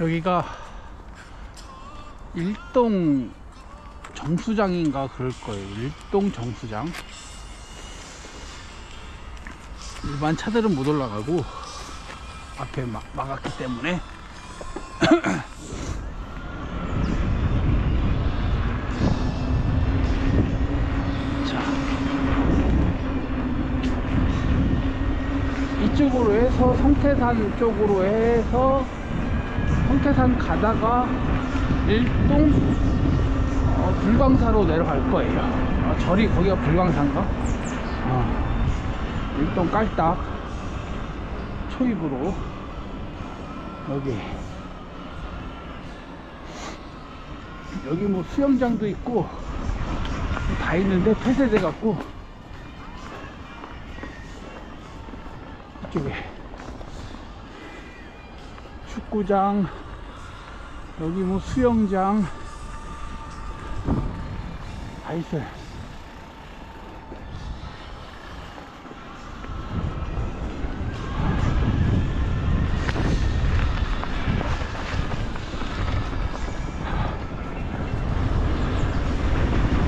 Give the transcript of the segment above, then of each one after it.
여기가 일동 정수장인가 그럴 거예요. 일동 정수장. 일반 차들은 못 올라가고 앞에 막, 막았기 때문에 자 이쪽으로 해서 성태산 쪽으로 해서 성태산 가다가 일동 어, 불광사로 내려갈 거예요. 어, 절이 거기가 불광사인가? 어, 일동 깔딱 초입으로 여기 여기 뭐 수영장도 있고 다 있는데 폐쇄돼 갖고 이쪽에 축구장 여기 뭐 수영장 다 있어요.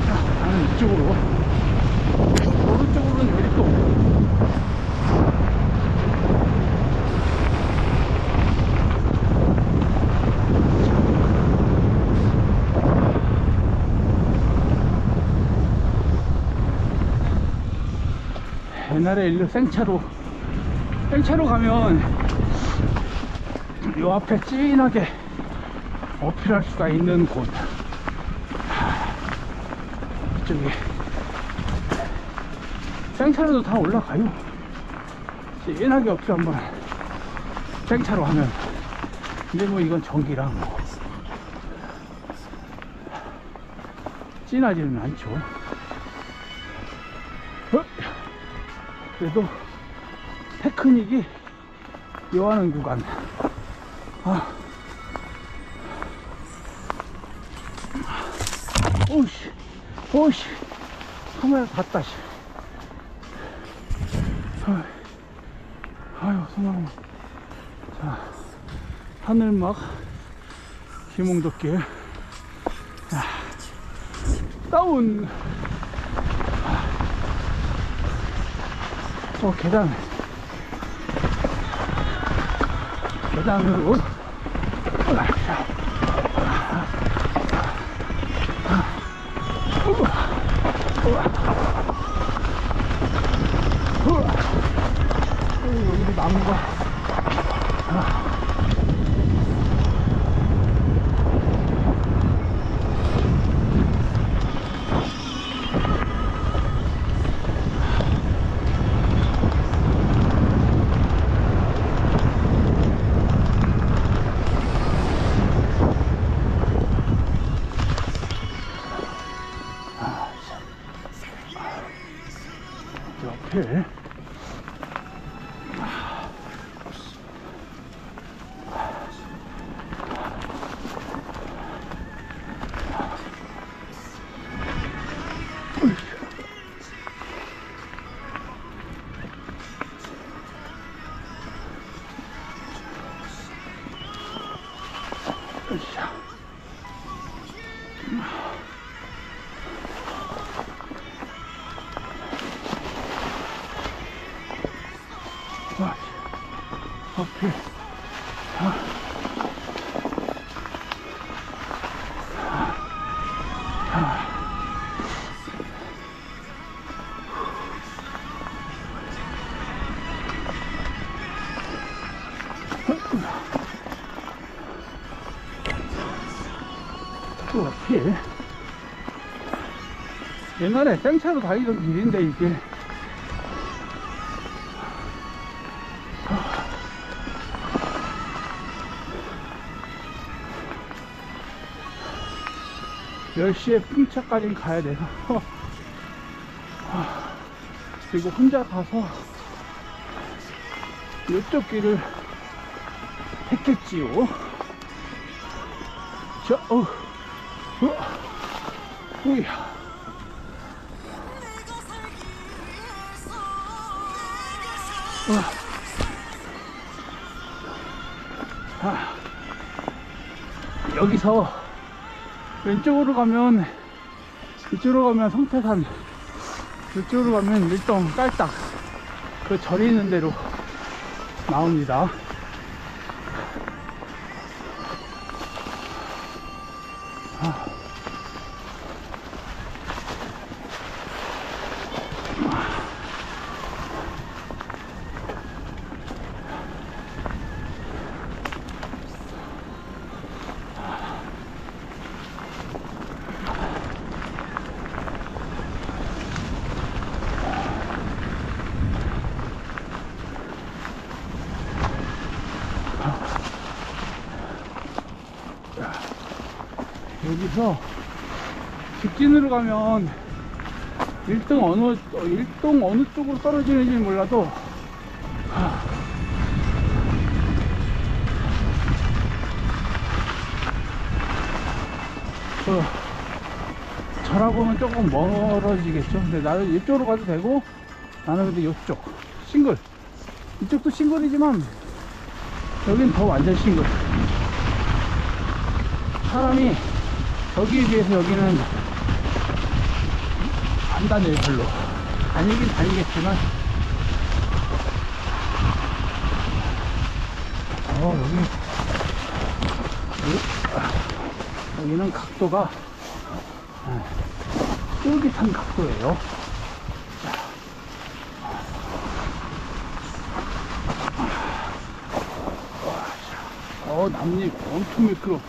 자, 나는 이쪽으로 오른쪽으로는 여기 또 옛날에 일로 생차로 생차로 가면 요 앞에 진하게 어필할 수가 있는 곳. 하, 이쪽에. 생차로도 다 올라가요. 진하게 어필 한번 생차로 하면. 근데 뭐 이건 전기라 뭐. 진하지는 않죠 그래도 테크닉이 요하는 구간. 아. 오씨 오씨. 카메라 닿다 씨. 아유, 소나무 자 하늘막 자, 다운 어, 계단. 계단으 Okay. 앞에. 또. 옛날에 생차로 다니던 길인데 이게 열 시에 풍차까지 가야 돼서 아, 그리고 혼자 가서 이쪽 길을 했겠지요. 자, 어, 어, 우야. 아, 여기서 왼쪽으로 가면 이쪽으로 가면 성태산 이쪽으로 가면 일동 깔딱 그 절이 있는 데로 나옵니다 여기서 직진으로 가면 1등 어느 어, 1동 어느 쪽으로 떨어지는지 몰라도 하, 그 저라고는 조금 멀어지겠죠. 근데 나는 이쪽으로 가도 되고 나는 근데 이쪽 싱글 이쪽도 싱글이지만 여긴 더 완전 싱글. 사람이 저기에 비해서 여기는 안 다녀요 별로. 다니긴 다니겠지만. 어 여기. 여기- 여기는 각도가 아, 쫄깃한 각도예요. 어 나뭇잎 엄청 미끄러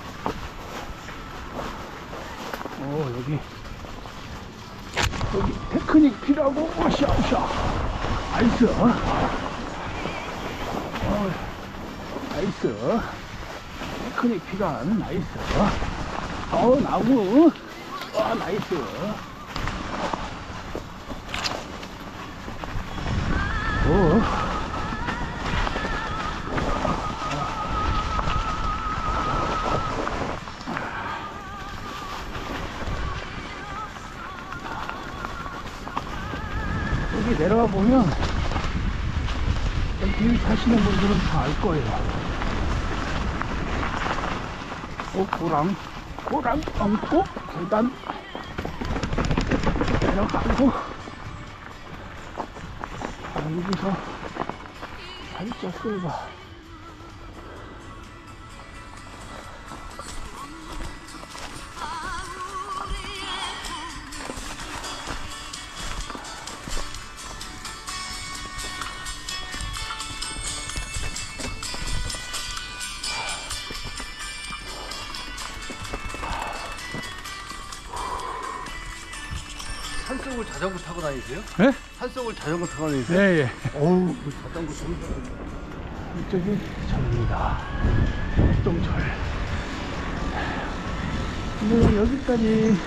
어 여기. 여기 테크닉 필요하고 오샤오샤. 나이스 어, 나이스. 테크닉 필요한 나이스 어. 나무 어 나이스. 오 내려가 보면 여기 사시는 분들은 다 알 거예요. 어, 고랑, 고랑 얹고 계단 내려가고 아, 여기서 살짝 끌봐. 산속을 자전거 타고 다니세요? 예? 산속을 자전거 타고 다니세요? 예, 예. 어우, 그 자전거 좀 이쪽이 절입니다. 똥절. 네, 여기까지